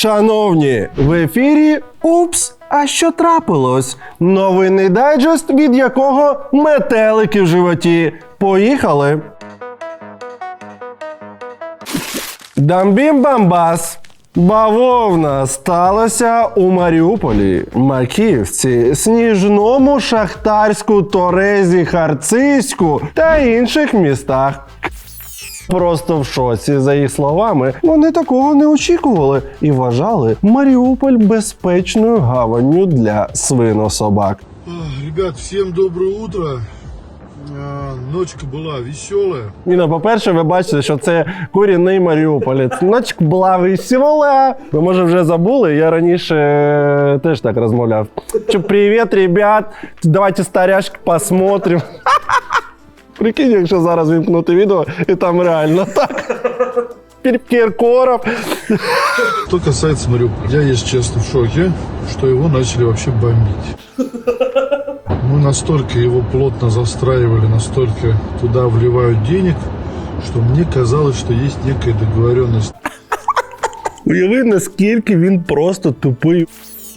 Шановні, в ефірі Упс! А що трапилось? Новинний дайджест, від якого метелики в животі. Поїхали. Дамбім-бамбас. Бавовна сталася у Маріуполі, Макіївці, Сніжному, Шахтарську, Торезі, Харцизьку та інших містах. Просто в шоці, за їх словами, вони такого не очікували і вважали Маріуполь безпечною гаванню для свинособак. Ребят, всем доброе утро. Ночка была веселая. Ні, ну, по-перше, ви бачите, що це корінний Маріуполець. Ночка була весела. Ви може вже забули, я раніше е, теж так розмовляв. Привіт, ребят, давайте старяшки посмотрим. Прикинь, якщо зараз вімкнути відео, і там реально так. Киркоров. Что касается Мариуполя, я, если честно, в шоке, что его начали вообще бомбить. Мы настолько его плотно застраивали, настолько туда вливают денег, что мне казалось, что есть некая договоренность. Уяви, наскільки він просто тупий.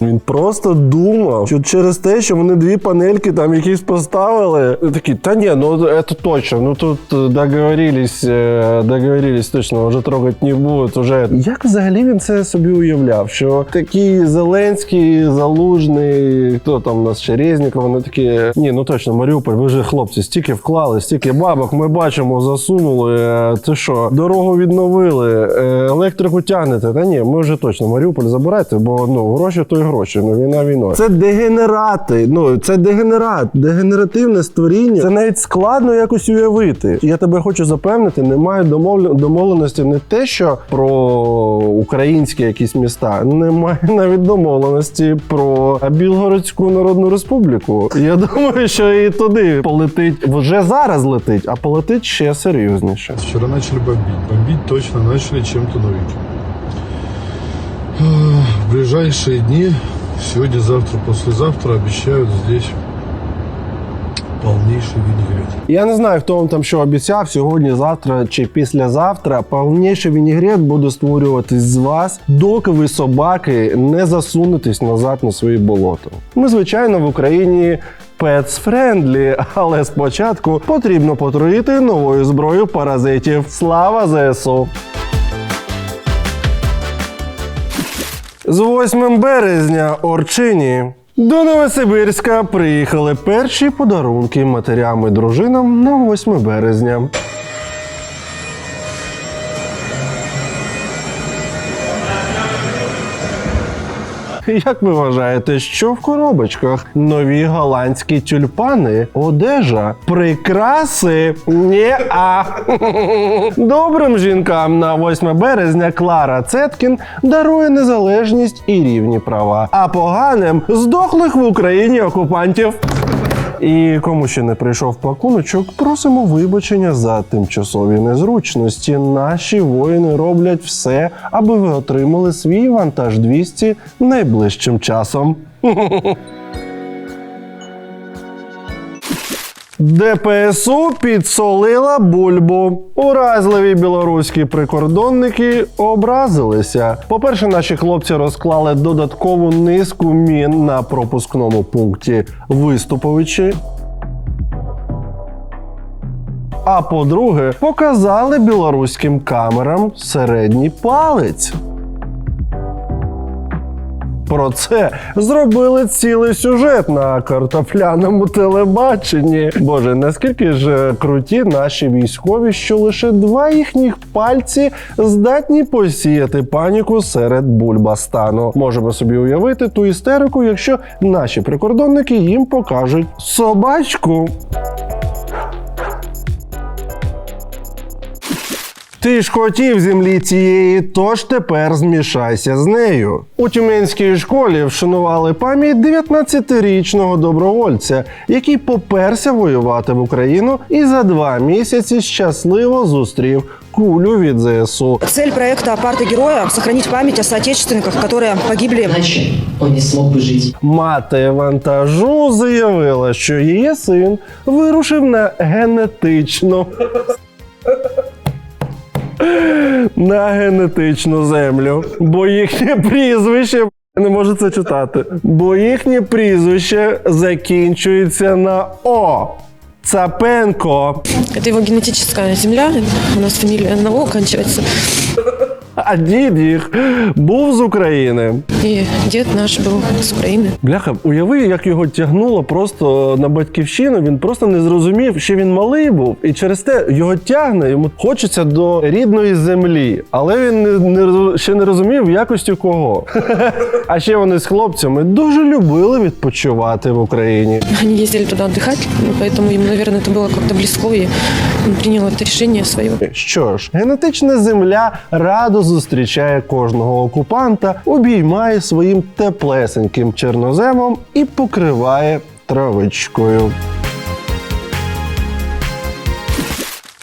Він просто думав, що через те, що вони дві панельки там якісь поставили, такі, та ні, ну це точно, ну тут договорились, е, договорились точно, вже трогати не будуть. Уже як взагалі він це собі уявляв? Що такий Зеленський, Залужний, хто там у нас ще Резніков, вони такі, ні, ну точно, Маріуполь, ви ж хлопці, стільки вклали, стільки бабок, ми бачимо, засунули. е, Це що, дорогу відновили, е, електрику тягнете. Та ні, ми вже точно Маріуполь забирайте, бо ну гроші то й гроші. Ну війна війною. Це дегенерати. Ну це дегенерат, дегенеративне створіння. Це навіть складно якось уявити. Я тебе хочу запевнити, немає домовленості не те, що про українські якісь міста, немає навіть домовленості про Білгородську Народну Республіку. Я думаю, що і туди полетить вже зараз летить, а полетить ще серйозніше. Вчера начали бомбить. Бомбить точно начали чем-то новеньким. В ближайшие дни, сегодня, завтра, послезавтра, обещают здесь полнейший винегрет. Я не знаю, хто вам там що обіцяв сьогодні, завтра чи післязавтра. Повніший вінігрет буде створюватись з вас, доки ви собаки не засунетесь назад на свої болото. Ми, звичайно, в Україні. Пецфрендлі, але спочатку потрібно потруїти новою зброєю паразитів. Слава ЗСУ! З 8 березня Орчині. До Новосибирська приїхали перші подарунки матерям і дружинам на 8 березня. Як ви вважаєте, що в коробочках? Нові голландські тюльпани, одежа, прикраси? Ні-а. Добрим жінкам на 8 березня Клара Цеткін дарує незалежність і рівні права, а поганим здохлих в Україні окупантів. І кому ще не прийшов пакуночок, просимо вибачення за тимчасові незручності. Наші воїни роблять все, аби ви отримали свій вантаж 200 найближчим часом. ДПСУ підсолила бульбу. Уразливі білоруські прикордонники образилися. По-перше, наші хлопці розклали додаткову низку мін на пропускному пункті Виступовичі. А по-друге, показали білоруським камерам середній палець. Про це зробили цілий сюжет на картопляному телебаченні. Боже, наскільки ж круті наші військові, що лише два їхніх пальці здатні посіяти паніку серед бульбастану. Можемо собі уявити ту істерику, якщо наші прикордонники їм покажуть собачку. Ти ж хотів землі цієї, тож тепер змішайся з нею. У тюменській школі вшанували пам'ять 19-річного добровольця, який поперся воювати в Україну і за два місяці щасливо зустрів кулю від ЗСУ. Цель проекта «Парта героя» – сохранить память о соотечественниках, которые погибли Иначе он не смог бы жить. Мати вантажу заявила, що її син вирушив на генетичну. На генетичну землю, бо їхнє прізвище не можу це читати. Бо їхнє прізвище закінчується на О. Цапенко. Це його генетична земля. У нас фамілія на О оканчивается А дід їх був з України. И дед наш был с Украины. Бляха, уяви, як його тягнуло просто на батьківщину. Він просто не зрозумів, що він малий був, і через те його тягне. Йому хочеться до рідної землі, але він не, не роз- ще не розумів в якості кого. А ще вони з хлопцями дуже любили відпочивати в Україні. Они ездили туда отдыхать, ну, поэтому ему, наверное, это было как-то близко, и он принял это решение свое. Що ж, генетична земля радо зустрічає кожного окупанта, обіймає своїм теплесеньким чорноземом і покриває травичкою.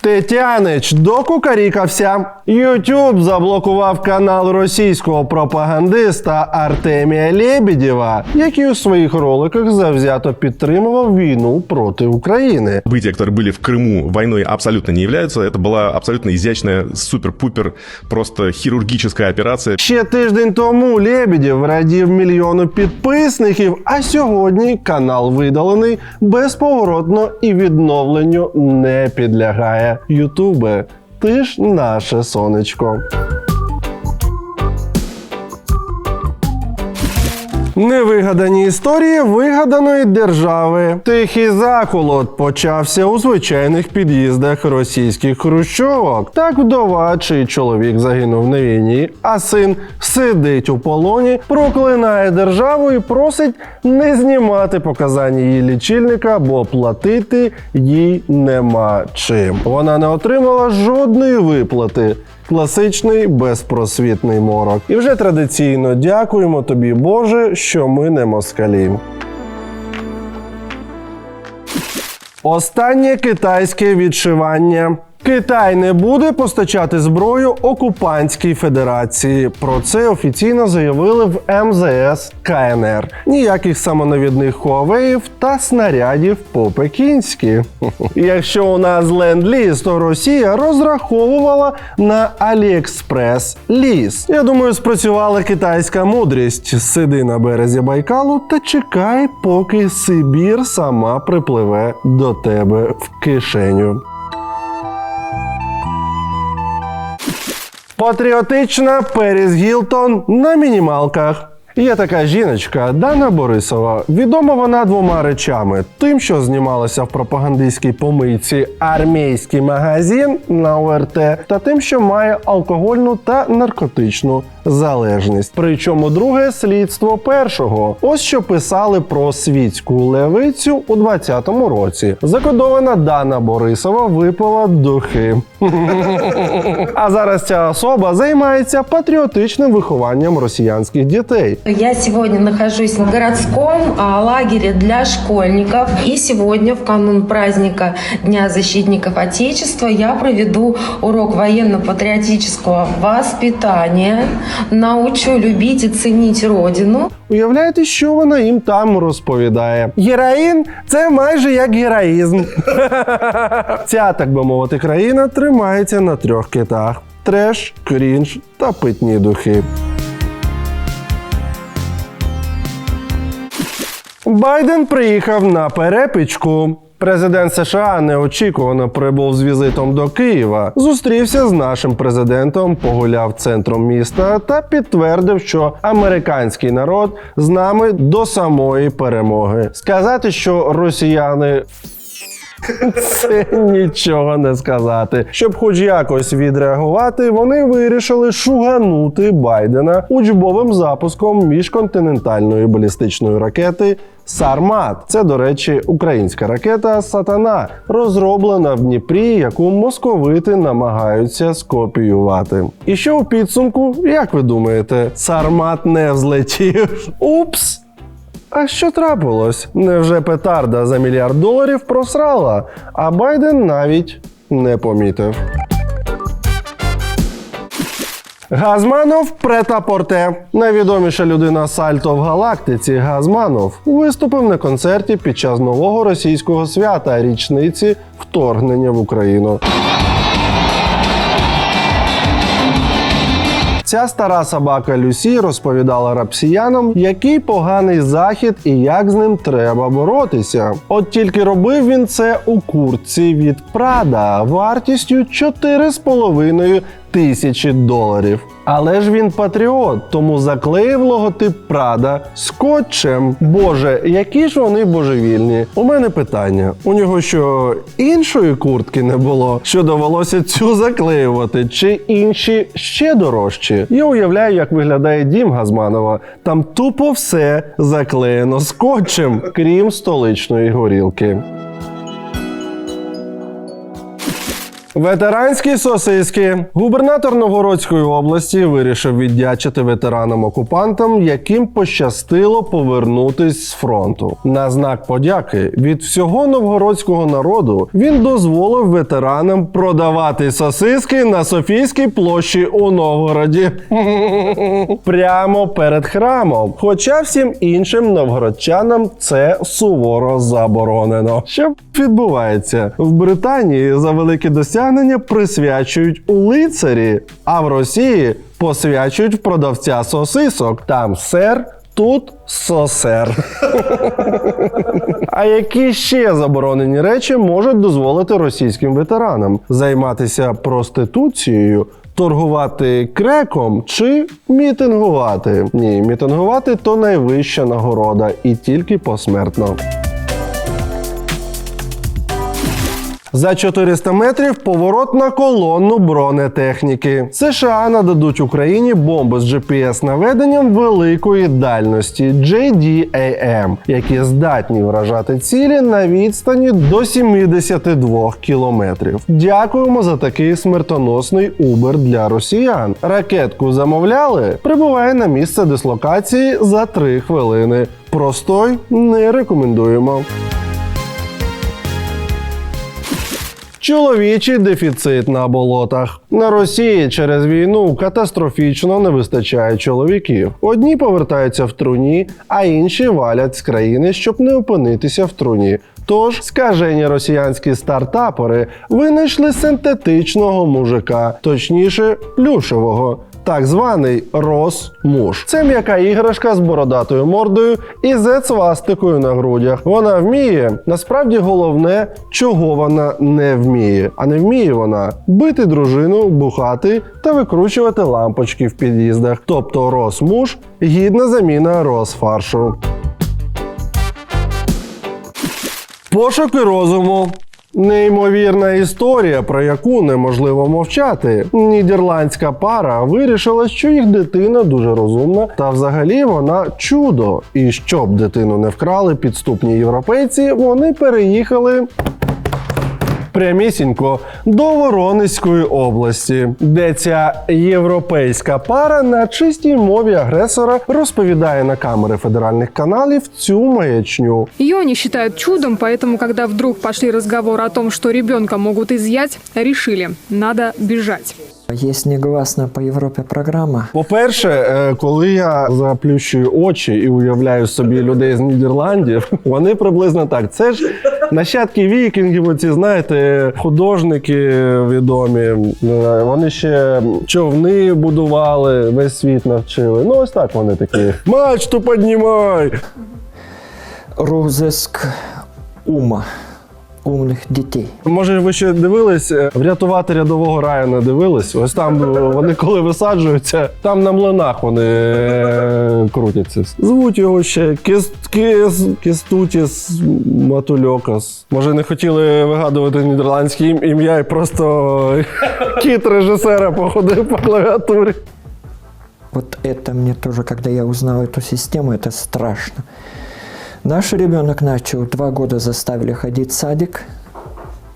Тетянич докукарікався. Ютуб заблокував канал російського пропагандиста Артемія Лебедєва, який у своїх роликах завзято підтримував війну проти України. события, которые были в Крыму, войной абсолютно не являются. Это была абсолютно изящная, супер-пупер, просто хирургическая операция. Ще тиждень тому Лебедєв радів мільйону підписників, а сьогодні канал видалений безповоротно і відновленню не підлягає. Ютубе, ти ж наше сонечко. Невигадані історії вигаданої держави. Тихий заколот почався у звичайних під'їздах російських хрущовок. Так вдова, чий чоловік загинув на війні, а син сидить у полоні, проклинає державу і просить не знімати показання її лічильника, бо платити їй нема чим. Вона не отримала жодної виплати. Класичний безпросвітний морок. І вже традиційно дякуємо тобі, Боже, що ми не москалі. Останнє китайське відшивання. Китай не буде постачати зброю окупантській федерації. Про це офіційно заявили в МЗС КНР. Ніяких самонавідних хуавеїв та снарядів по-пекінськи. Якщо у нас ленд-ліз, то Росія розраховувала на Аліекспрес ліс. Я думаю, спрацювала китайська мудрість. Сиди на березі Байкалу та чекай, поки Сибір сама припливе до тебе в кишеню. Патріотична Періс Гілтон на мінімалках. Є така жіночка Дана Борисова. Відома вона двома речами: тим, що знімалася в пропагандистській помийці армійський магазин на ОРТ, та тим, що має алкогольну та наркотичну залежність. Причому друге слідство першого. Ось що писали про світську левицю у 20-му році. Закодована Дана Борисова випила духи. А зараз ця особа займається патріотичним вихованням росіянських дітей. Я сегодня нахожусь в городском а, лагере для школьников. И сегодня, в канун праздника Дня защитников Отечества, я проведу урок военно-патриотического воспитания. Научу любить и ценить Родину. Уявляєте, що вона їм там розповідає? Героїн це майже як героїзм. Ця, так би мовити, країна тримається на трьох китах: треш, крінж та питні духи. Байден приїхав на перепічку. Президент США неочікувано прибув з візитом до Києва, зустрівся з нашим президентом, погуляв центром міста та підтвердив, що американський народ з нами до самої перемоги. Сказати, що росіяни це нічого не сказати. Щоб хоч якось відреагувати, вони вирішили шуганути Байдена учбовим запуском міжконтинентальної балістичної ракети. Сармат це, до речі, українська ракета Сатана, розроблена в Дніпрі, яку московити намагаються скопіювати. І що у підсумку, як ви думаєте, Сармат не взлетів? Упс! А що трапилось? Невже петарда за мільярд доларів просрала, а Байден навіть не помітив. Газманов претапорте. Найвідоміша людина сальто в галактиці Газманов виступив на концерті під час нового російського свята річниці вторгнення в Україну. Ця стара собака Люсі розповідала рапсіянам, який поганий захід і як з ним треба боротися. От тільки робив він це у куртці від Прада вартістю 4,5 тисячі доларів. Але ж він патріот, тому заклеїв логотип Прада скотчем. Боже, які ж вони божевільні. У мене питання: у нього що іншої куртки не було, що довелося цю заклеювати, чи інші ще дорожчі? Я уявляю, як виглядає дім Газманова. Там тупо все заклеєно скотчем, крім столичної горілки. Ветеранські сосиски. Губернатор Новгородської області вирішив віддячити ветеранам-окупантам, яким пощастило повернутись з фронту. На знак подяки від всього новгородського народу він дозволив ветеранам продавати сосиски на Софійській площі у Новгороді. Прямо перед храмом. Хоча всім іншим новгородчанам це суворо заборонено. Що відбувається в Британії за великі досягнення присвячують у лицарі, а в Росії посвячують в продавця сосисок. Там сер. Тут сосер. А які ще заборонені речі можуть дозволити російським ветеранам займатися проституцією, торгувати креком чи мітингувати? Ні, мітингувати то найвища нагорода і тільки посмертно. За 400 метрів поворот на колонну бронетехніки. США нададуть Україні бомби з GPS-наведенням великої дальності JDAM, які здатні вражати цілі на відстані до 72 кілометрів. Дякуємо за такий смертоносний убер для росіян. Ракетку замовляли, прибуває на місце дислокації за 3 хвилини. Простой не рекомендуємо. Чоловічий дефіцит на болотах на Росії через війну катастрофічно не вистачає чоловіків. Одні повертаються в труні, а інші валять з країни, щоб не опинитися в труні. Тож скажені росіянські стартапери винайшли синтетичного мужика, точніше плюшевого. Так званий Росмуш. Це м'яка іграшка з бородатою мордою і зет-свастикою на грудях. Вона вміє. Насправді головне, чого вона не вміє. А не вміє вона бити дружину, бухати та викручувати лампочки в під'їздах. Тобто Росмуш гідна заміна Росфаршу. Пошуки розуму. Неймовірна історія, про яку неможливо мовчати. Нідерландська пара вирішила, що їх дитина дуже розумна, та взагалі вона чудо. І щоб дитину не вкрали підступні європейці, вони переїхали Прямісінько до Воронезької області, де ця європейська пара на чистій мові агресора розповідає на камери федеральних каналів цю маячню. Ее они считают чудом, поэтому, когда вдруг пошли разговоры о том, что ребенка могут изъять, решили – надо бежать. Есть негласная по Европе программа. По-перше, е, коли я заплющую очі і уявляю собі людей з Нідерландів, вони приблизно так. Це ж нащадки вікінгів, оці, знаєте, художники відомі. Вони ще човни будували, весь світ навчили. Ну, ось так вони такі. Мачту піднімай! Розиск ума умных детей. Може, ви ще дивились е, врятувати рядового Райана дивились? Ось там е, вони коли висаджуються, там на млинах вони е, крутяться. Звуть його ще Кіс, Кіс, Кістутіс Матульокас. Може, не хотіли вигадувати нідерландське ім- ім'я і просто кіт режисера походив по клавіатурі. Вот это мне тоже, когда я узнал эту систему, это страшно. Наш ребенок начал, два года заставили ходить в садик,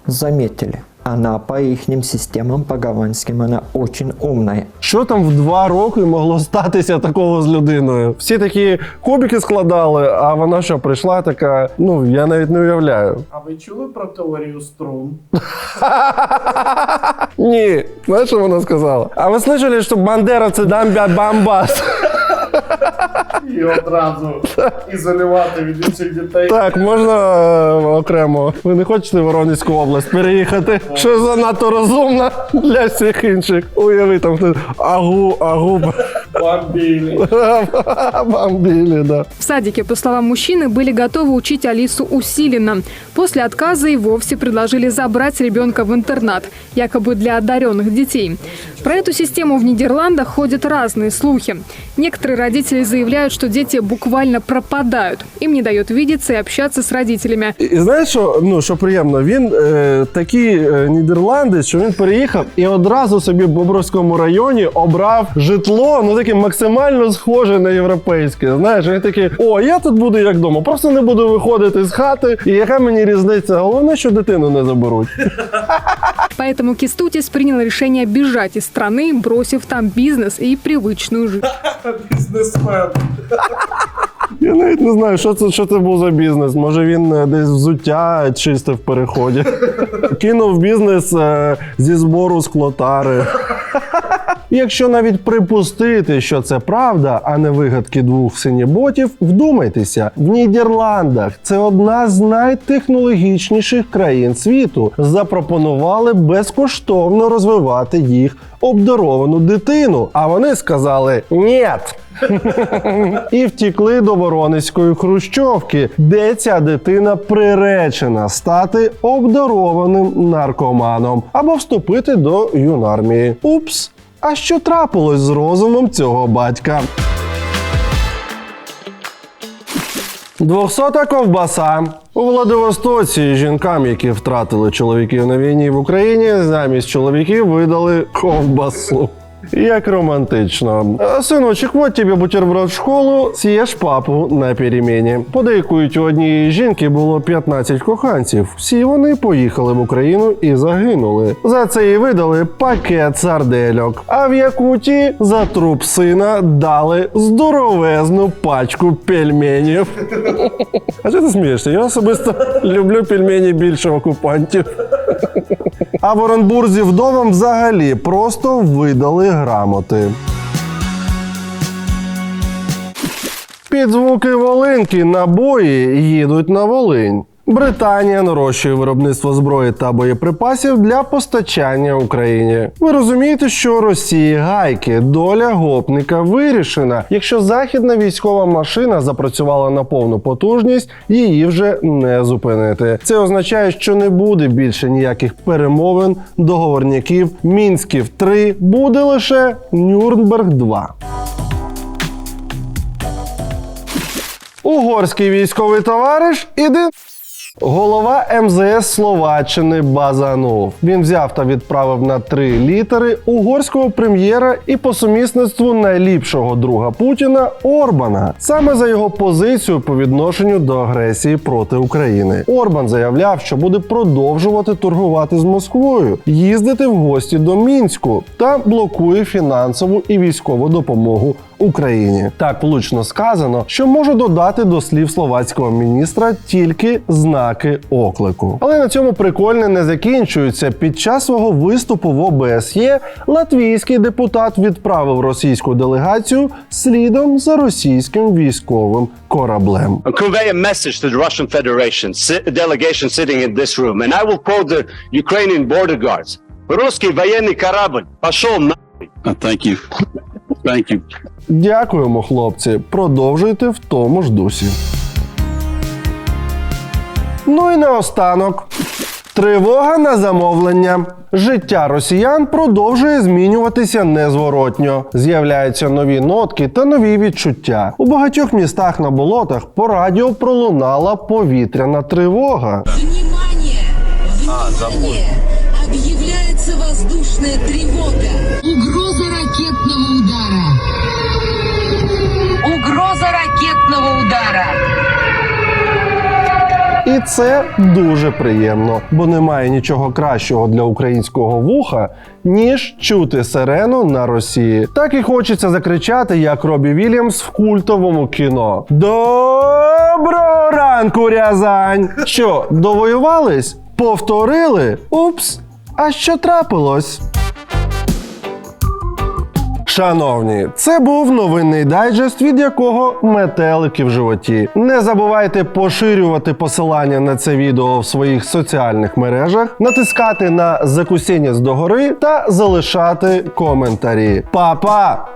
заметили. Она по их системам, по голландским, она очень умная. Що там в два роки могло статися такого з людиною? Всі такі кубики складали, а вона що прийшла така. Ну я навіть не уявляю. А ви чули про теорію струн? Ні, знаєш, що вона сказала? А ви слышали, що Бандера це дамбя бамбас? І одразу ізолювати від інших дітей. Так, можна е, окремо. Ви не хочете в Воронезьку область переїхати? Що занадто розумно для всіх інших. Уяви там агу, агу. Бомбілі. Бомбили, да. В садике, по словам мужчины, были готовы учить Алису усиленно. После отказа и вовсе предложили забрать ребенка в интернат, якобы для одаренных детей. Про эту систему в Нидерландах ходят разные слухи. Некоторые родители заявляют, что дети буквально пропадают. Им не дает видеться и общаться с родителями. І і знаєш, що, ну, що приємно, він е, такий е, нідерландець, що він переїхав і одразу собі в Бобровському районі обрав житло, ну таке максимально схоже на європейське. Знаєш, він такий, о, я тут буду як вдома, просто не буду виходити з хати, і яка мені різниця? Головне, що дитину не заберуть. Поэтому Кистутис принял решение бежать из страны, бросив там бизнес и привычную жизнь. Бізнесмен. Я навіть не знаю, що це, що це був за бізнес. Може він е, десь взуття чистив в переході. Кинув бізнес е, зі збору склотари. Якщо навіть припустити, що це правда, а не вигадки двох синіботів, вдумайтеся, в Нідерландах це одна з найтехнологічніших країн світу. Запропонували безкоштовно розвивати їх обдаровану дитину. А вони сказали «Нєт». і втікли до Воронезької хрущовки, де ця дитина приречена стати обдарованим наркоманом або вступити до юнармії. Упс. А що трапилось з розумом цього батька? Двохсота ковбаса. У Владивостоці жінкам, які втратили чоловіків на війні в Україні, замість чоловіків видали ковбасу. Як романтично. Синочек, вот тебе бутерброд в школу, з'їж папу на перемені. Подейкують, у однієї жінки було 15 коханців. Всі вони поїхали в Україну і загинули. За це їй видали пакет сардельок. А в Якуті за труп сина дали здоровезну пачку пельменів. А що ти смієшся? Я особисто люблю пельмені більше окупантів. А в Оренбурзі вдовам взагалі просто видали грамоти. Під звуки Волинки набої їдуть на Волинь. Британія нарощує виробництво зброї та боєприпасів для постачання Україні. Ви розумієте, що Росії гайки доля гопника вирішена. Якщо західна військова машина запрацювала на повну потужність, її вже не зупинити. Це означає, що не буде більше ніяких перемовин, договорняків, мінськів 3 буде лише Нюрнберг 2 Угорський військовий товариш іде. Голова МЗС Словаччини базанув. Він взяв та відправив на три літери угорського прем'єра і по сумісництву найліпшого друга Путіна Орбана. Саме за його позицію по відношенню до агресії проти України. Орбан заявляв, що буде продовжувати торгувати з Москвою, їздити в гості до Мінську та блокує фінансову і військову допомогу Україні. Так влучно сказано, що можу додати до слів словацького міністра тільки знаки оклику. Але на цьому прикольне не закінчується. Під час свого виступу в ОБСЄ латвійський депутат відправив російську делегацію слідом за російським військовим кораблем. convey a message to the Russian Federation, delegation sitting in this room, and I will quote the Ukrainian border guards. Русский военный корабль пошел на... Thank you. Thank you. Дякуємо, хлопці. Продовжуйте в тому ж дусі. Ну і наостанок. Тривога на замовлення. Життя росіян продовжує змінюватися незворотньо. З'являються нові нотки та нові відчуття. У багатьох містах на болотах по радіо пролунала повітряна тривога. Внимание! Внимание! Объявляется воздушная тревога. Угроза ракетного удара. Угроза ракетного удара. І це дуже приємно, бо немає нічого кращого для українського вуха, ніж чути сирену на Росії. Так і хочеться закричати, як Робі Вільямс в культовому кіно. Доброго ранку, Рязань! Що, довоювались? Повторили? Упс! А що трапилось? Шановні, це був новинний дайджест, від якого метелики в животі. Не забувайте поширювати посилання на це відео в своїх соціальних мережах, натискати на закусіння з догори та залишати коментарі. Па-па!